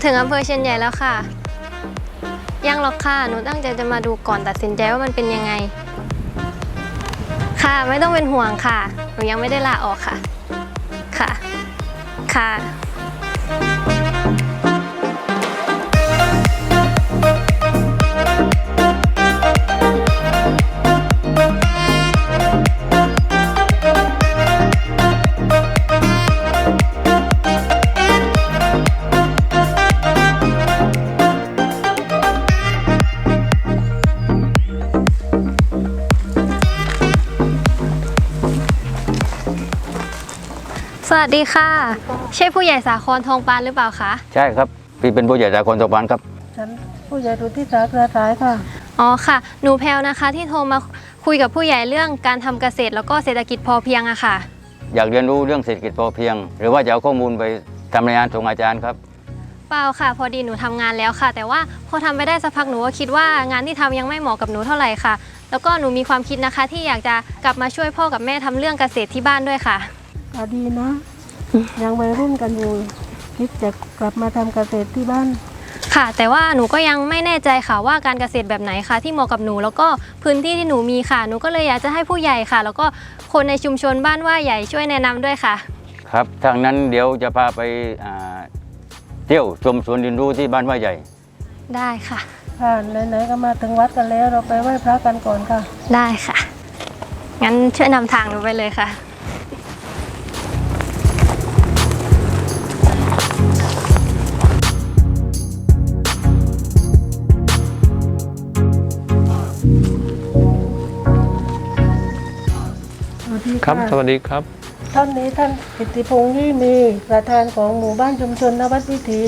มาถึงอำเภอเชียนใหญ่แล้วค่ะ ยังหรอกค่ะ หนูตั้งใจจะมาดูก่อนตัดสินใจว่ามันเป็นยังไง ค่ะ ไม่ต้องเป็นห่วงค่ะ หนูยังไม่ได้ลาออกค่ะ ค่ะ ค่ะ สวัสดีค่ะ ใช่ผู้ใหญ่สาครทองปานหรือเปล่าคะ ใช่ครับพี่เป็นผู้ใหญ่จากคนสมบันครับ ฉันผู้ใหญ่ดูที่สาเครือสายค่ะ อ๋อค่ะ หนูแพลวนะคะที่โทรมาคุยกับผู้ใหญ่เรื่องการทำเกษตรแล้วก็เศรษฐกิจพอเพียงอะค่ะ อยากเรียนรู้เรื่องเศรษฐกิจพอเพียง หรือว่าจะเอาข้อมูลไปทำรายงานส่งอาจารย์ครับ เปล่าค่ะ พอดีหนูทำงานแล้วค่ะ แต่ว่าพอทำไปได้สักพักหนูก็คิดว่างานที่ทำยังไม่เหมาะกับหนูเท่าไหร่ค่ะ แล้วก็หนูมีความคิดนะคะที่อยากจะกลับมาช่วยพ่อกับแม่ทำเรื่องเกษตรที่บ้านด้วยค่ะ ก็ดีนะ ยังวัยรุ่นกันอยู่ คิดจะกลับมาทำเกษตรที่บ้าน ค่ะ แต่ว่าหนูก็ยังไม่แน่ใจค่ะว่าการเกษตรแบบไหนค่ะ ที่เหมาะกับหนูแล้วก็พื้นที่ที่หนูมีค่ะ หนูก็เลยอยากจะให้ผู้ใหญ่ค่ะ แล้วก็คนในชุมชนบ้านว่าใหญ่ช่วยแนะนำด้วยค่ะ ครับทางนั้นเดี๋ยวจะพาไปอ่าเที่ยวชมสวนเรียนรู้ที่บ้านว่าใหญ่ ได้ค่ะ ค่ะไหนๆก็มาถึงวัดกันแล้ว เราไปไหว้พระกันก่อนค่ะ ได้ค่ะ งั้นช่วยนำทางหนูไปเลยค่ะ ครับค่ะสวัสดีครับ ท่านนี้ท่านกิตติพงษ์ยี่มีประธานของหมู่บ้านชุมชนนวัดวิถี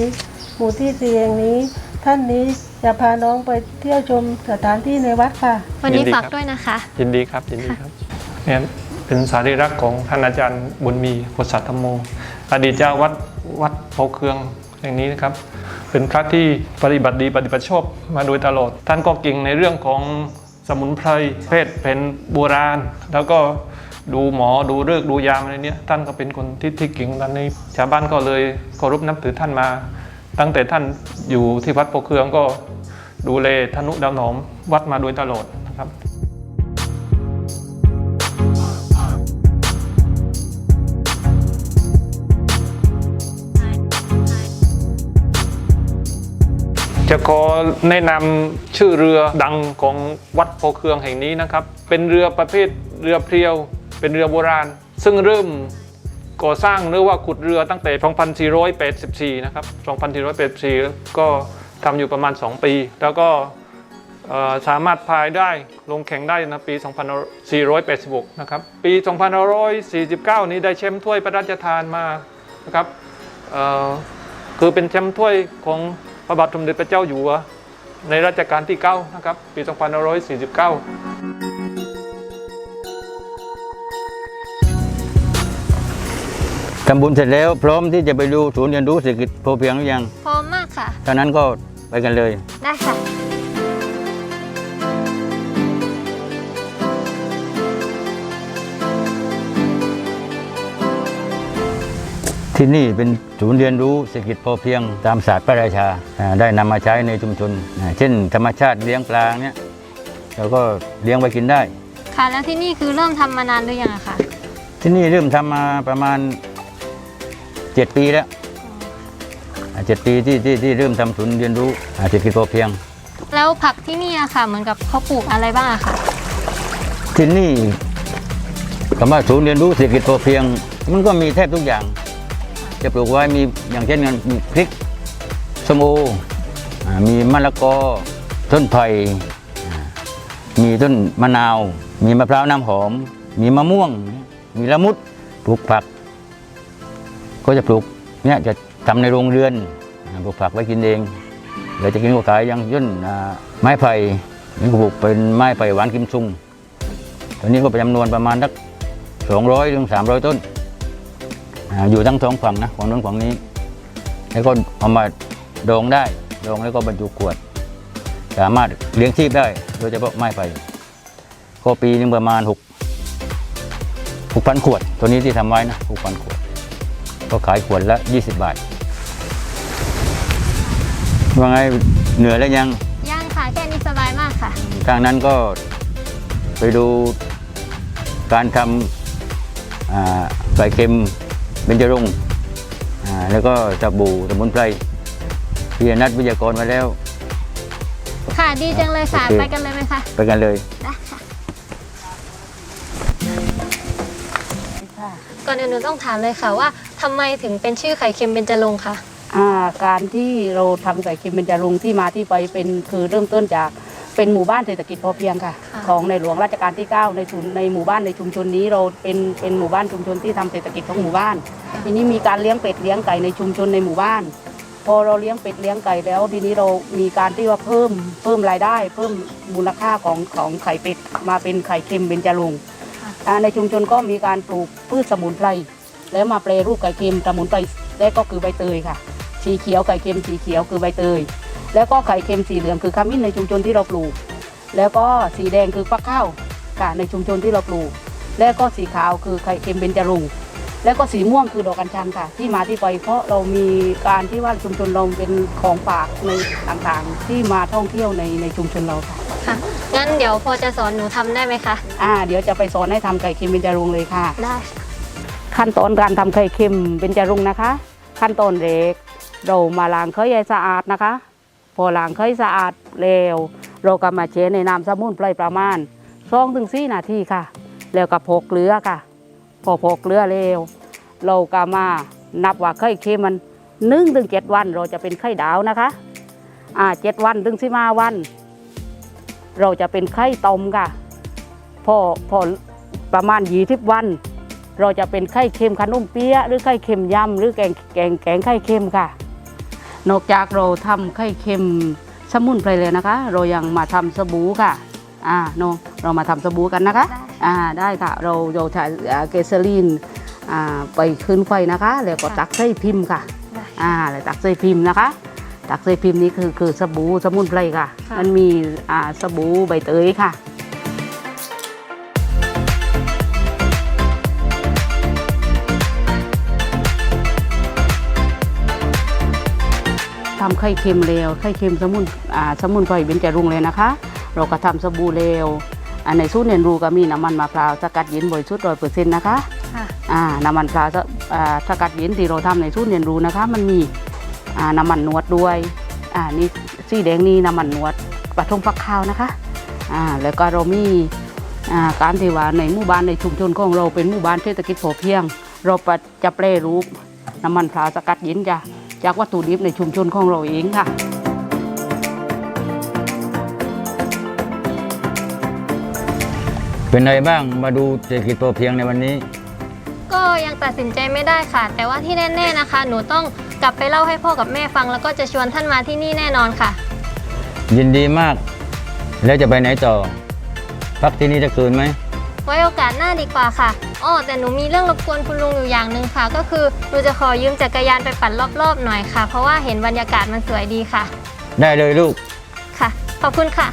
หมู่ที่สี่แห่งนี้ ท่านนี้จะพาน้องไปเที่ยวชมสถานที่ในวัดค่ะ วันนี้ยินดีฝากครับ ด้วยนะคะ ยินดีครับยินดีครับเนี่ยเป็นสารีรักษ์ของท่านอาจารย์บุญมีโพธิสัตธรรมโม อดีตเจ้าวัดวัดโพเคืองแห่งนี้นะครับ เป็นพระที่ปฏิบัติดีปฏิบัติชอบมาโดยตลอด ท่านก็เก่งในเรื่องของสมุนไพรเพศเป็นโบราณ แล้วก็ ดูหมอดูเลิกดูยามอะไรเนี้ยท่านก็เป็นคนที่ที่เก่งด้านนี้ชาวบ้านก็เลยเคารพนับถือท่านมา ตั้งแต่ท่านอยู่ที่วัดโพเคืองก็ดูแลธนุดาวหนอมวัดมาโดยตลอดนะครับจะขอแนะนำชื่อเรือดังของวัดโพเคืองแห่งนี้นะครับ เป็นเรือประเภทเรือเพรียว เป็นเรือโบราณ ซึ่งเริ่มก่อสร้างหรือว่าขุดเรือตั้งแต่ 2484 นะครับ 2484 ก็ทำอยู่ประมาณ 2 ปี แล้วก็สามารถพายได้ลงแข่งได้นะปี 2486 นะครับ ปี 2549 นี้ได้แชมป์ถ้วยพระราชทานมานะครับคือเป็นแชมป์ถ้วยของพระบาทสมเด็จพระเจ้าอยู่หัวในรัชกาลที่ 9 นะครับ ปี 2549 ทำบุญเสร็จแล้วพร้อมที่จะไปดูศูนย์เรียนรู้เศรษฐกิจพอเพียงหรือยังพร้อมมากค่ะถ้านั้นก็ไปกันเลย ได้ค่ะ ที่นี่เป็นศูนย์เรียนรู้เศรษฐกิจพอเพียงตามศาสตร์พระราชาอ่าได้นำมาใช้ในชุมชนอ่าเช่น ธรรมชาติเลี้ยงปลาเนี่ยเราก็เลี้ยงไว้กินได้ ค่ะ แล้วที่นี่คือเริ่มทำมานานหรือยังอะคะที่นี่เริ่มทำมาประมาณ 7ปีแล้วอ่าเจ็ดปีที่ที่ที่เริ่มทำศูนย์เรียนรู้อ่าเศรษฐกิจพอเพียง แล้วผักที่นี่อะค่ะ เหมือนกับเขาปลูกอะไรบ้างอะค่ะ ที่นี่คำว่าศูนย์เรียนรู้เศรษฐกิจพอเพียง มันก็มีแทบทุกอย่าง จะปลูกไว้มีอย่างเช่นกันมีพริกส้มโออ่ามีมะละกอ ต้นไผ่อ่ามีต้นมะนาว มีมะพร้าวน้ำหอม มีมะม่วง มีละมุดปลูกผัก ก็จะปลูกเนี่ยจะทำในโรงเรือนปลูกผักไว้กินเองเราจะกินก็ขายย่างเช่นไม้ไผ่นี่ก็ปลูกเป็นไม้ไผ่หวานกิมซุงตัวนี้ก็เป็นจำนวนประมาณสักสองร้อยถึงสามร้อยต้น อยู่ทั้งสองฝั่งนะฝั่งนู้นฝั่งนี้ แล้วก็เอามาดองได้ดองแล้วก็บรรจุขวด สามารถเลี้ยงชีพได้ โดยเฉพาะไม้ไผ่ก็ปีนึงประมาณหกหกพันขวด ตัวนี้ที่ทำไว้นะหกพันขวด ก็ขายขวดละ 20 บาท ว่าไงเหนื่อยแล้วยังย่างค่ะแค่นี้สบายมากค่ะ ทางนั้นก็ไปดูการทำอ่าไก่เค็มเบญจรงค์อ่าแล้วก็สบู่สมุนไพรพี่นัดวิทยากรมาแล้ว ค่ะดีจังเลยค่ะ โอเค ไปกันเลยไหมคะ ไปกันเลย ได้ค่ะ ก่อนอื่นหนูต้องถามเลยค่ะว่า ทำไมถึงเป็นชื่อไข่เค็มเบญจรงค์คะอ่าการที่เราทำไก่เค็มเบญจรงค์ที่มาที่ไปเป็นคือเริ่มต้นจากเป็นหมู่บ้านเศรษฐกิจพอเพียงค่ะ ของในหลวงรัชกาลที่ 9 ในชุมในหมู่บ้านในชุมชนนี้เราเป็นเป็นหมู่บ้านชุมชนที่ทำเศรษฐกิจของหมู่บ้าน ทีนี้มีการเลี้ยงเป็ดเลี้ยงไก่ในชุมชนในหมู่บ้าน พอเราเลี้ยงเป็ดเลี้ยงไก่แล้ว ทีนี้เรามีการที่ว่าเพิ่มเพิ่มรายได้ เพิ่มมูลค่าของของไข่เป็ดมาเป็นไข่เค็มเบญจรงค์อ่าในชุมชนก็มีการปลูกพืชสมุนไพร แล้วมาแปรรูปไก่เค็มสมุนไพรและก็คือใบเตยค่ะ สีเขียวไข่เค็มสีเขียวคือใบเตย แล้วก็ไข่เค็มสีเหลืองคือขมิ้นในชุมชนที่เราปลูก แล้วก็สีแดงคือฟักข้าวค่ะในชุมชนที่เราปลูก แล้วก็สีขาวคือไข่เค็มเบญจรงค์แล้วก็สีม่วงคือดอกกัญชันค่ะ ที่มาที่ไปเพราะเรามีการที่ว่าชุมชนเราเป็นของฝากในต่างๆ ที่มาท่องเที่ยวในในชุมชนเราค่ะค่ะ งั้นเดี๋ยวพอจะสอนหนูทำได้ไหมคะ อ่า เดี๋ยวจะไปสอนให้ทำไข่เค็มเบญจรงค์เลยค่ะ ได้ ขั้นตอนการทำไข่เค็มเป็นจรุงนะคะ ขั้นตอนแรกเรามาล้างไข่ให้สะอาดนะคะ พอล้างไข่สะอาดแล้วเราก็มาเช็ดในน้ำสมุนไพรประมาณสองถึงสี่นาทีค่ะ แล้วก็พกเกลือค่ะ พอพกเกลือแล้วเราก็มานับว่าไข่เค็มมันหนึ่งถึงเจ็ดวันเราจะเป็นไข่ดาวนะคะ อ่าเจ็ดวันถึงสิบห้าวัน เราจะเป็นไข่ต้มค่ะ พอพอประมาณยี่สิบวัน เราจะเป็นไข่เค็มขนมเปี๊ยะหรือไข่เค็มยำหรือแกงแกงแกงไข่เค็มค่ะ นอกจากเราทำไข่เค็มสมุนไพรเลยนะคะ เรายังมาทำสบู่ค่ะอ่าโนเรามาทำสบู่กันนะคะได้อ่าได้ค่ะเราเราใช้อ่าเกสลีนอ่าไปขึ้นไฟนะคะ แล้วก็ตักใส่พิมพ์ค่ะได้อ่าแล้วตักใส่พิมพ์นะคะตักใส่พิมพ์นี้คือคือสบู่สมุนไพรค่ะค่ะมันมีอ่าสบู่ใบเตยค่ะ ทำไข่เค็มเลวไข่เค็มสมุนอ่าสมุนไพรเบญจรงค์เลยนะคะ เราก็ทำสบู่เลวอันในสูตรเรียนรู้ก็มีน้ำมันมะพร้าวสกัดเย็นบริสุทธิ์ร้อยเปอร์เซ็นต์นะคะค่ะ อ่าน้ำมันปลาสอ่าสกัดเย็นที่เราทำในสูตรเรียนรู้นะคะ มันมีอ่าน้ำมันนวดด้วยอ่านี่สีแดงนี่น้ำมันนวดปลาทงฟักข้าวนะคะอ่าแล้วก็เรามีอ่าการที่ว่าในหมู่บ้านในชุมชนของเราเป็นหมู่บ้านเศรษฐกิจพอเพียง เราปะจะแปรรูปน้ำมันปลาสกัดเย็นจ้ะ จากวัตถุดิบในชุมชนของเราเองค่ะ เป็นไงบ้างมาดูเศรษฐกิจพอเพียงในวันนี้ ก็ยังตัดสินใจไม่ได้ค่ะ แต่ว่าที่แน่ ๆนะคะ หนูต้องกลับไปเล่าให้พ่อกับแม่ฟัง แล้วก็จะชวนท่านมาที่นี่แน่นอนค่ะ ยินดีมาก แล้วจะไปไหนต่อ พักที่นี่จะคืนไหม ไว้โอกาสหน้าดีกว่าค่ะอ้อแต่หนูมีเรื่องรบกวนคุณลุงอยู่อย่างหนึ่งค่ะ ก็คือหนูจะขอยืมจักรยานไปปั่นรอบๆหน่อยค่ะ เพราะว่าเห็นบรรยากาศมันสวยดีค่ะ ได้เลยลูก ค่ะ ขอบคุณค่ะ